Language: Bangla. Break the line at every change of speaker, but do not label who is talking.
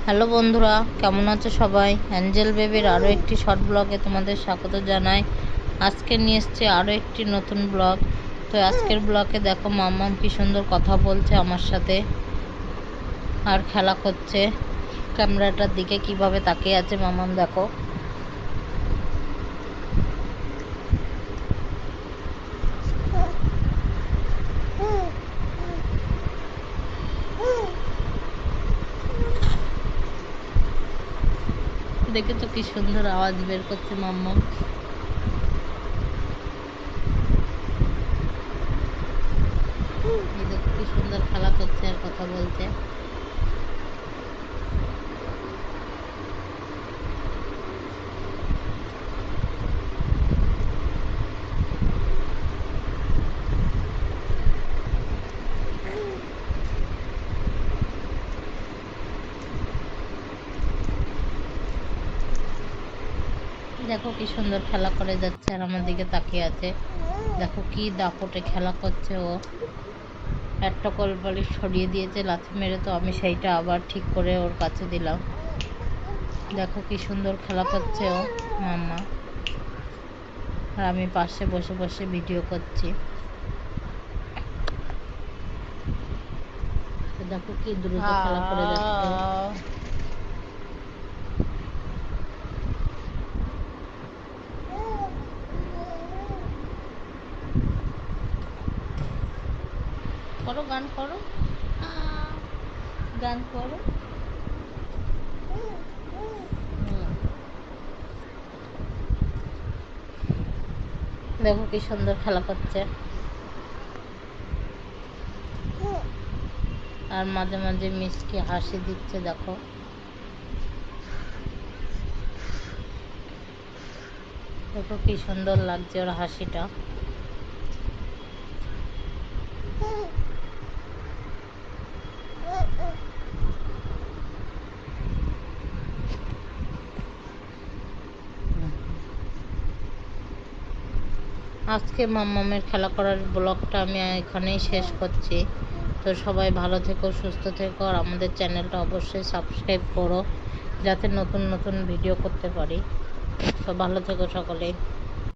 হ্যালো বন্ধুরা, কেমন আছো সবাই? অ্যাঞ্জেল বেবির আরও একটি শর্ট ব্লগে তোমাদের স্বাগত জানাই। আজকে নিয়ে এসছে আরও একটি নতুন ব্লগ। তো আজকের ব্লগে দেখো মাম্মাম কি সুন্দর কথা বলছে আমার সাথে আর খেলা করছে। ক্যামেরাটার দিকে কীভাবে তাকিয়ে আছে মামাম দেখো। দেখে তো কি সুন্দর আওয়াজ বের করছে মাম্মা। কি সুন্দর খেলা করছে আর কথা বলছে। দেখো কি সুন্দর খেলা করে যাচ্ছে আর আমার দিকে তাকিয়ে আছে। দেখো কি দাপটে খেলা করছে ও। একটা কলবালি সরিয়ে দিয়েছে, লাথি মেরে তো আমি সেইটা আবার ঠিক করে ওর কাছে দিলাম। দেখো কি সুন্দর খেলা করছে ও মাম্মা। আর আমি পাশে বসে বসে ভিডিও করছি। দেখো কি দ্রুত খেলা করে যাচ্ছে। করো গান করো। গান করো। দেখো কি সুন্দর খেলা করছে। আর মাঝে মাঝে মিসকে হাসি দিচ্ছে দেখো। দেখো কি সুন্দর লাগছে ওর হাসিটা। আজকে মাম্মামের খেলা করার ব্লগটা আমি এখানেই শেষ করছি। তো সবাই ভালো থেকো, সুস্থ থেকো, আর আমাদের চ্যানেলটা অবশ্যই সাবস্ক্রাইব করো, যাতে নতুন নতুন ভিডিও করতে পারি। তো ভালো থেকো সকলেই।